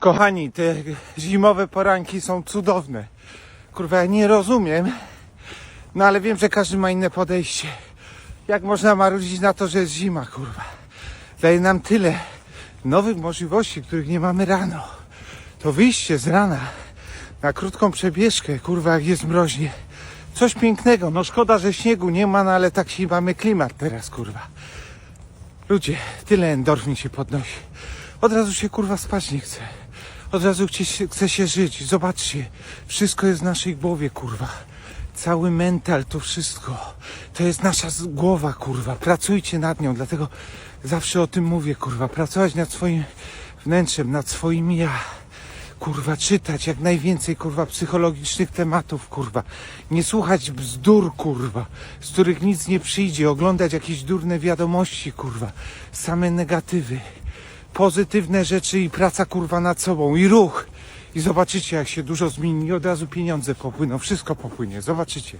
Kochani, te zimowe poranki są cudowne. Kurwa, ja nie rozumiem, no ale wiem, że każdy ma inne podejście. Jak można marudzić na to, że jest zima, kurwa? Daje nam tyle nowych możliwości, których nie mamy rano. To wyjście z rana na krótką przebieżkę, kurwa, jak jest mroźnie. Coś pięknego. No szkoda, że śniegu nie ma, no ale taki mamy klimat teraz, kurwa. Ludzie, tyle endorfin się podnosi. Od razu się kurwa spać nie chce. Od razu chce się, chce się żyć. Zobaczcie, wszystko jest w naszej głowie, kurwa. Cały mental, to wszystko. To jest nasza głowa, kurwa. Pracujcie nad nią, dlatego zawsze o tym mówię, kurwa. Pracować nad swoim wnętrzem, nad swoim ja. Kurwa, czytać jak najwięcej, kurwa, psychologicznych tematów, kurwa. Nie słuchać bzdur, kurwa, z których nic nie przyjdzie. Oglądać jakieś durne wiadomości, kurwa. Same negatywy. Pozytywne rzeczy i praca, kurwa, nad sobą. I ruch. I zobaczycie, jak się dużo zmieni. Od razu pieniądze popłyną. Wszystko popłynie. Zobaczycie.